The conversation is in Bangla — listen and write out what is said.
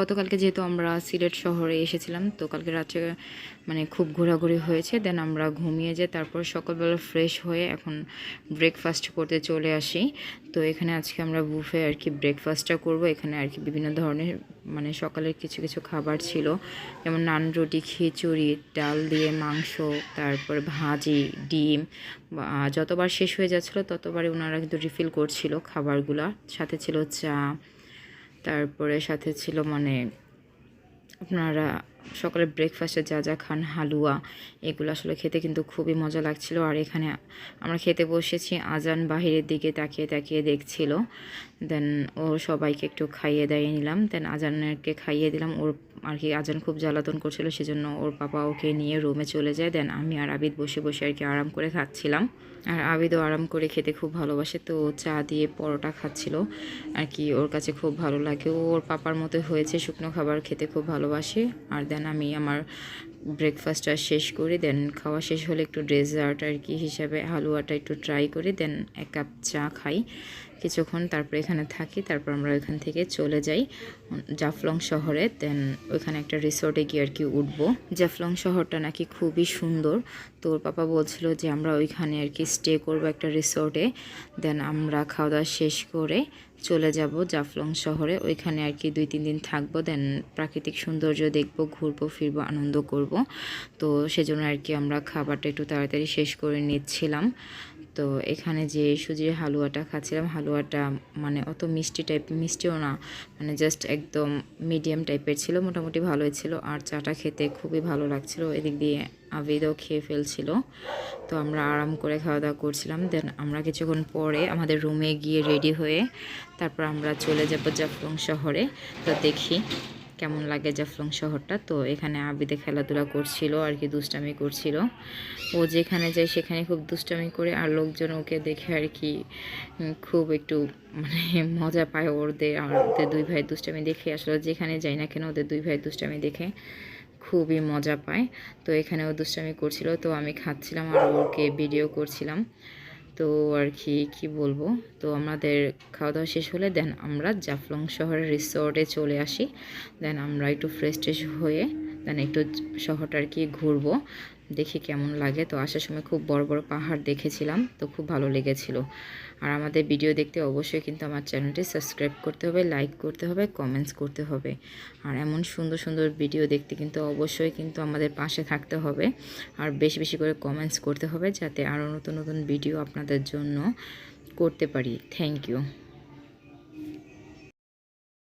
গতকালকে যেহেতু আমরা সিলেট শহরে এসেছিলাম, তো কালকে রাত্রে মানে খুব ঘোরাঘুরি হয়েছে। দেন আমরা ঘুমিয়ে যাই তারপর সকালবেলা ফ্রেশ হয়ে এখন ব্রেকফাস্ট করতে চলে আসি। তো এখানে আজকে আমরা বুফে আর কি ব্রেকফাস্টটা করব। এখানে আর কি বিভিন্ন ধরনের মানে সকালের কিছু কিছু খাবার ছিল। যেমন নান রুটি, খিচুড়ি, ডাল দিয়ে মাংস, তারপর ভাজি, ডিম। যতবার শেষ হয়ে যাচ্ছিল ততবারই ওনারা কিন্তু রিফিল করছিল খাবারগুলা। সাথে ছিল চা তারপরে সাথে ছিল মানে আপনারা সকালে ব্রেকফাস্টে যা যা খান, হালুয়া, এগুলো আসলে খেতে কিন্তু খুবই মজা লাগছিল। আর এখানে আমরা খেতে বসেছি, আজান বাহিরের দিকে তাকিয়ে তাকিয়ে দেখছিল। দেন ও সবাইকে একটু খাইয়ে দাইয়ে নিলাম। দেন আজানকে খাইয়ে দিলাম। ওর আর কি আজান খুব জ্বালাতন করছিল, সেজন্য ওর পাপা ওকে নিয়ে রুমে চলে যায়। দেন আমি আর আবিদ বসে বসে আর কি আরাম করে খাচ্ছিলাম। আর আবিদও আরাম করে খেতে খুব ভালোবাসে, তো চা দিয়ে পরোটা খাচ্ছিল। আর কি ওর কাছে খুব ভালো লাগে। ওর পাপার মতো হয়েছে, শুকনো খাবার খেতে খুব ভালোবাসে। আর দেন আমি আমার ব্রেকফাস্টটা শেষ করি। দেন খাওয়া শেষ হলে একটু ডেজার্ট আর কি হিসাবে হালুয়াটা একটু ট্রাই করি। দেন এক কাপ চা খাই। কিছুক্ষণ তারপর এখানে থাকি, তারপর আমরা ওইখান থেকে চলে যাই জাফলং শহরে। দেন ওইখানে একটা রিসোর্টে গিয়ে আর কি উঠবো। জাফলং শহরটা নাকি খুবই সুন্দর। তো ওর পাপা বলছিল যে আমরা ওইখানে আর কি স্টে করব একটা রিসোর্টে দেন আমরা খাওয়া দাওয়া শেষ করে চলে যাব জাফলং শহরে। ওইখানে আর কি দুই তিন দিন থাকব দেন প্রাকৃতিক সৌন্দর্য দেখব, ঘুরবো, ফিরবো, আনন্দ করব। তো সেজন্য আর কি আমরা খাবারটা একটু তাড়াতাড়ি শেষ করে নিচ্ছিলাম। তো এখানে যে সুজির হালুয়াটা খাচ্ছিলাম, হালুয়াটা মানে অত মিষ্টি টাইপ মিষ্টিও না মানে জাস্ট একদম মিডিয়াম টাইপের ছিল, মোটামুটি ভালোই ছিল। আর চাটা খেতে খুবই ভালো লাগছিল, এদিক দিয়ে আবিদও খেয়ে ফেলছিল। তো আমরা আরাম করে খাওয়া দাওয়া করছিলাম। দেন আমরা কিছুক্ষণ পরে আমাদের রুমে গিয়ে রেডি হয়ে তারপর আমরা চলে যাব জাফলং শহরে। তো দেখি কেমন লাগে জাফলং শহরটা? তো এখানে আবিদে খেলাধুলা করছিল, আর কি দুষ্টামি করছিল। ও যেখানে যায় সেখানে খুব দুষ্টামি করে, আর লোকজন ওকে দেখে আর কি খুব একটু মানে মজা পায় ওদের আর ওদের দুই ভাই দুষ্টামি দেখে। আসলে যেখানে যাই না কেন, ওদের দুই ভাই দুষ্টামি দেখে খুবই মজা পায়। তো এখানে ও দুষ্টামি করছিল, তো আমি খাচ্ছিলাম আর ওকে ভিডিও করছিলাম। তো আর কি কি বলব? তো আমাদের খাওয়া দাওয়া শেষ হলে দেন আমরা জাফলং শহরের রিসোর্টে চলে আসি। দেন আমরা একটু ফ্রেশ ট্রেশ হয়ে, দেন একটু শহরটা আর কি ঘুরবো। দেখি কেমন লাগে। তো আসার সময় খুব বড় বড় পাহাড় দেখেছিলাম, তো খুব ভালো লেগেছিল। আর আমাদের ভিডিও দেখতে অবশ্যই কিন্তু আমার চ্যানেলটি সাবস্ক্রাইব করতে হবে, লাইক করতে হবে, কমেন্টস করতে হবে। আর এমন সুন্দর সুন্দর ভিডিও দেখতে কিন্তু অবশ্যই কিন্তু আমাদের পাশে থাকতে হবে। আর বেশি বেশি করে কমেন্টস করতে হবে, যাতে আরও নতুন নতুন ভিডিও আপনাদের জন্য করতে পারি। Thank you.